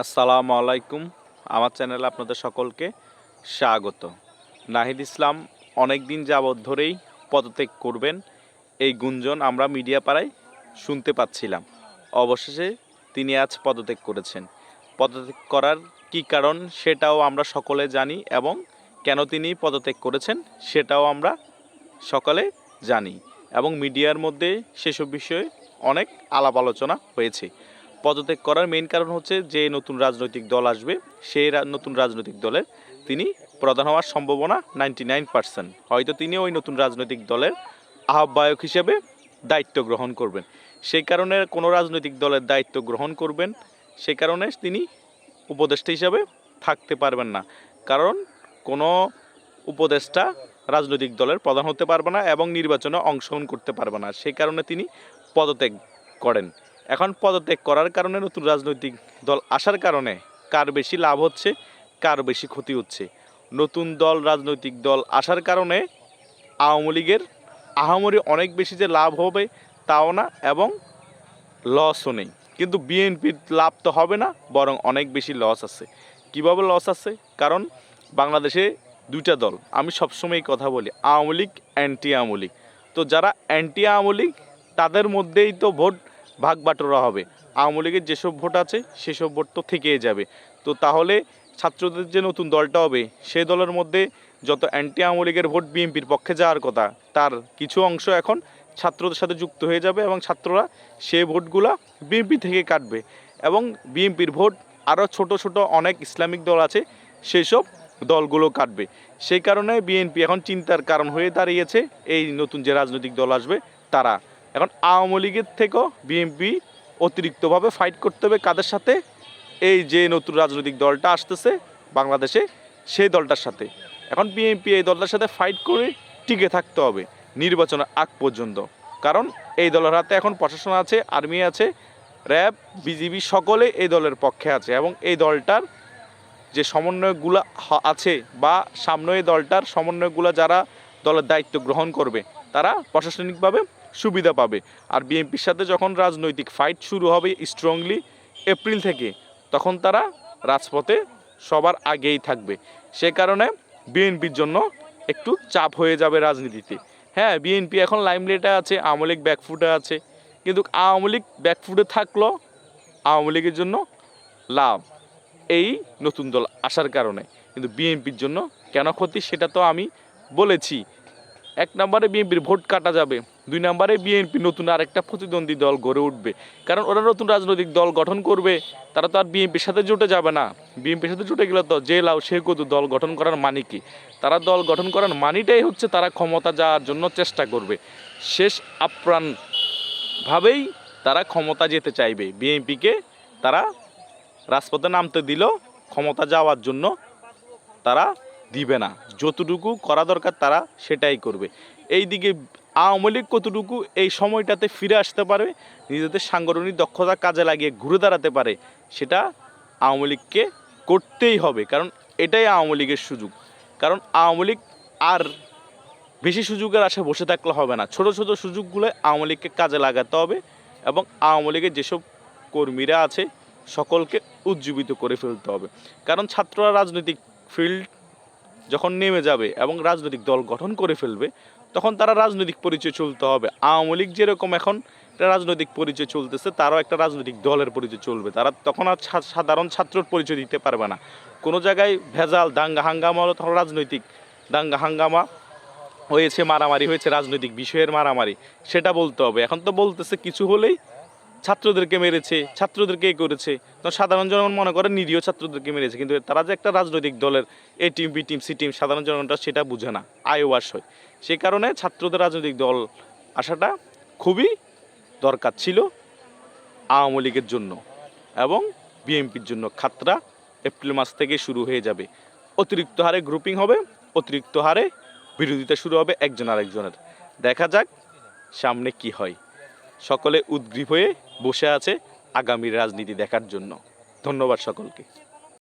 আসসালামু আলাইকুম। আমার চ্যানেলে আপনাদের সকলকে স্বাগত। নাহিদ ইসলাম অনেক দিন যাবৎ ধরেই পদত্যাগ করবেন এই গুঞ্জন আমরা মিডিয়া পাড়ায় শুনতে পাচ্ছিলাম। অবশেষে তিনি আজ পদত্যাগ করেছেন। পদত্যাগ করার কী কারণ সেটাও আমরা সকলে জানি এবং কেন তিনি পদত্যাগ করেছেন সেটাও আমরা সকলে জানি এবং মিডিয়ার মধ্যে সেসব বিষয়ে অনেক আলাপ আলোচনা হয়েছে। পদত্যাগ করার মেইন কারণ হচ্ছে যে নতুন রাজনৈতিক দল আসবে সেই নতুন রাজনৈতিক দলের তিনি প্রধান হওয়ার সম্ভাবনা নাইনটি নাইন পার্সেন্ট হয়তো তিনি ওই নতুন রাজনৈতিক দলের আহ্বায়ক হিসেবে দায়িত্ব গ্রহণ করবেন। সেই কারণে কোনো রাজনৈতিক দলের দায়িত্ব গ্রহণ করবেন সেই কারণে তিনি উপদেষ্টা হিসাবে থাকতে পারবেন না। কারণ কোনো উপদেষ্টা রাজনৈতিক দলের প্রধান হতে পারবে না এবং নির্বাচনে অংশগ্রহণ করতে পারবে না। সেই কারণে তিনি পদত্যাগ করেন। এখন পদত্যাগ করার কারণে নতুন রাজনৈতিক দল আসার কারণে কার বেশি লাভ হচ্ছে, কার বেশি ক্ষতি হচ্ছে? নতুন দল, রাজনৈতিক দল আসার কারণে আওয়ামী লীগের আহামরি অনেক বেশি যে লাভ হবে তাও না এবং লসও নেই। কিন্তু বিএনপির লাভ তো হবে না, বরং অনেক বেশি লস আছে। কীভাবে লস আছে? কারণ বাংলাদেশে দুইটা দল। আমি সবসময় কথা বলি, আওয়ামী লীগ অ্যান্টি আওয়ামী লীগ। তো যারা অ্যান্টি আওয়ামী লীগ, তাদের মধ্যেই তো ভোট ভাগ বাটোরা হবে। আওয়ামী লীগের যেসব ভোট আছে, সেসব ভোট তো থেকেই যাবে। তো তাহলে ছাত্রদের যে নতুন দলটা হবে সেই দলের মধ্যে যত অ্যান্টি আওয়ামী লীগের ভোট বিএনপির পক্ষে যাওয়ার কথা, তার কিছু অংশ এখন ছাত্রদের সাথে যুক্ত হয়ে যাবে এবং ছাত্ররা সেই ভোটগুলা বিএনপি থেকে কাটবে। এবং বিএনপির ভোট আরও ছোট ছোট অনেক ইসলামিক দল আছে, সেসব দলগুলো কাটবে। সেই কারণে বিএনপি এখন চিন্তার কারণ হয়ে দাঁড়িয়েছে, এই নতুন যে রাজনৈতিক দল আসবে, তারা। এখন আওয়ামী লীগের থেকেও বিএনপি অতিরিক্তভাবে ফাইট করতে হবে কাদের সাথে? এই যে নতুন রাজনৈতিক দলটা আসতেছে বাংলাদেশে, সেই দলটার সাথে। এখন বিএনপি এই দলটার সাথে ফাইট করে টিকে থাকতে হবে নির্বাচনের আগ পর্যন্ত। কারণ এই দলের হাতে এখন প্রশাসন আছে, আর্মি আছে, র্যাব, বিজিবি সকলে এই দলের পক্ষে আছে এবং এই দলটার যে সমন্বয়কগুলো হ- আছে বা সামনে এই দলটার সমন্বয়কগুলো যারা দলের দায়িত্ব গ্রহণ করবে তারা প্রশাসনিকভাবে সুবিধা পাবে। আর বিএনপির সাথে যখন রাজনৈতিক ফাইট শুরু হবে স্ট্রংলি এপ্রিল থেকে, তখন তারা রাজপথে সবার আগেই থাকবে। সে কারণে বিএনপির জন্য একটু চাপ হয়ে যাবে রাজনীতিতে। হ্যাঁ বিএনপি এখন লাইমলাইটে আছে, আওয়ামী লীগ ব্যাকফুটে আছে, কিন্তু আওয়ামী লীগ ব্যাকফুটে থাকল আওয়ামী লীগের জন্য লাভ। এই নতুন দল আসার কারণে। কিন্তু বিএনপির জন্য কেন ক্ষতি সেটা তো আমি বলেছি। এক নম্বরে বিএনপির ভোট কাটা যাবে, দুই নম্বরে বিএনপি নতুন আরেকটা প্রতিদ্বন্দ্বী দল গড়ে উঠবে। কারণ ওরা নতুন রাজনৈতিক দল গঠন করবে, তারা তো আর বিএনপির সাথে জুটে যাবে না। বিএনপির সাথে জুটে গেলে তো যে লাও সে কত দল গঠন করার মানে কি? তারা দল গঠন করার মানিটাই হচ্ছে তারা ক্ষমতা যাওয়ার জন্য চেষ্টা করবে। শেষ আপ্রাণভাবেই তারা ক্ষমতা যেতে চাইবে। বিএনপিকে তারা রাজপথে নামতে দিল ক্ষমতা যাওয়ার জন্য তারা দিবে না। যতটুকু করা দরকার তারা সেটাই করবে। এই দিকে আওয়ামী লীগ কতটুকু এই সময়টাতে ফিরে আসতে পারবে, নিজেদের সাংগঠনিক দক্ষতা কাজে লাগিয়ে ঘুরে দাঁড়াতে পারে, সেটা আওয়ামী লীগকে করতেই হবে। কারণ এটাই আওয়ামী লীগের সুযোগ। কারণ আওয়ামী লীগ আর বেশি সুযোগের আশায় বসে থাকলে হবে না। ছোট ছোট সুযোগগুলো আওয়ামী লীগকে কাজে লাগাতে হবে এবং আওয়ামী লীগের যেসব কর্মীরা আছে, সকলকে উজ্জীবিত করে ফেলতে হবে। কারণ ছাত্ররা রাজনৈতিক ফিল্ড যখন নেমে যাবে এবং রাজনৈতিক দল গঠন করে ফেলবে, তখন তারা রাজনৈতিক পরিচয় চলতে হবে। আওয়ামী লীগ যেরকম এখন একটা রাজনৈতিক পরিচয় চলতেছে, তারাও একটা রাজনৈতিক দলের পরিচয় চলবে। তারা তখন আর সাধারণ ছাত্রর পরিচয় দিতে পারবে না। কোনো জায়গায় ভেজাল দাঙ্গা হাঙ্গামা হলো তখন রাজনৈতিক দাঙ্গা হাঙ্গামা হয়েছে, মারামারি হয়েছে, রাজনৈতিক বিষয়ের মারামারি, সেটা বলতে হবে। এখন তো বলতেছে কিছু হলেই ছাত্রদেরকে মেরেছে ছাত্রদেরকে এ করেছে। তো সাধারণ জনগণ মনে করে নিরীহ ছাত্রদেরকে মেরেছে, কিন্তু তারা যে একটা রাজনৈতিক দলের A team, B team, C team, সাধারণ জনগণটা সেটা বুঝে না আয়োবাস হয় সে কারণে ছাত্রদের রাজনৈতিক দল আসাটা খুবই দরকার ছিল আওয়ামী লীগের জন্য এবং বিএনপির জন্য। খাতরা এপ্রিল মাস থেকে শুরু হয়ে যাবে। অতিরিক্ত হারে গ্রুপিং হবে, অতিরিক্ত হারে বিরোধিতা শুরু হবে একজন আরেকজনের। দেখা যাক সামনে কি হয়। সকলে উদ্গ্রীব হয়ে বসে আছে আগামী রাজনীতি দেখার জন্য। ধন্যবাদ সকলকে।